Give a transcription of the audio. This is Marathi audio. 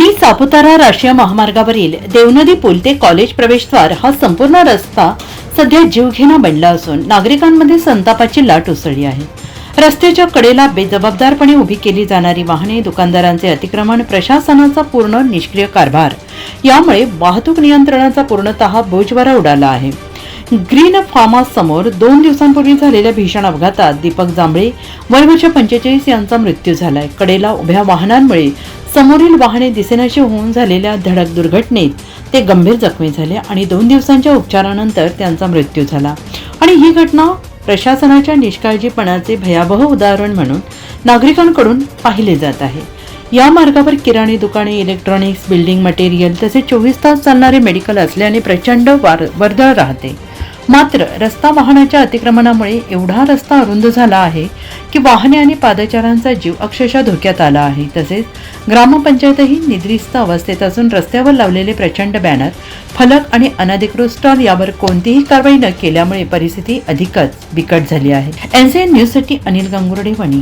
वणी सापुतारा राष्ट्रीय महामार्गावरील देवनदी पूल ते कॉलेज प्रवेशद्वार हा संपूर्ण रस्ता सध्या जीवघेणा बनला असून नागरिकांमध्ये संतापाची लाट उसळली आहे. रस्त्याच्या कडेला बेजबाबदारपणे उभी केली जाणारी वाहने दुकानदारांचे अतिक्रमण प्रशासनाचा पूर्ण निष्क्रिय कारभार यामुळे वाहतूक नियंत्रणाचा पूर्णतः बोजवारा उडाला आहे. ग्रीन फार्मा समोर दोन दिवसांपूर्वी झालेल्या भीषण अपघातात दीपक जांभळे वय वर्ष पंचेचाळीस यांचा मृत्यू झालाय. कडेला उभ्या वाहनांमुळे समोरील वाहने दिसेनाशी होऊन झालेल्या धडक दुर्घटनेत ते गंभीर जखमी झाले आणि दोन दिवसांच्या उपचारानंतर त्यांचा मृत्यू झाला. आणि ही घटना प्रशासनाच्या निष्काळजीपणाचे भयावह उदाहरण म्हणून नागरिकांकडून पाहिले जात आहे. या मार्गावर किराणी दुकाने इलेक्ट्रॉनिक्स बिल्डिंग मटेरियल तसेच चोवीस तास चालणारे मेडिकल असल्याने प्रचंड वार वर्दळ राहते. मात्र रस्ता वाहनाच्या अतिक्रमणामुळे एवढा रस्ता अरुंद झाला आहे की वाहने आणि पादचारांचा जीव अक्षरशः धोक्यात आला आहे. तसेच ग्रामपंचायतही निद्रिस्त अवस्थेत असून रस्त्यावर लावलेले प्रचंड बॅनर फलक आणि अनधिकृत स्टॉल यावर कोणतीही कारवाई न केल्यामुळे परिस्थिती अधिकच बिकट झाली आहे. एनसीएन न्यूजसाठी अनिल गंगुर्डे वणी.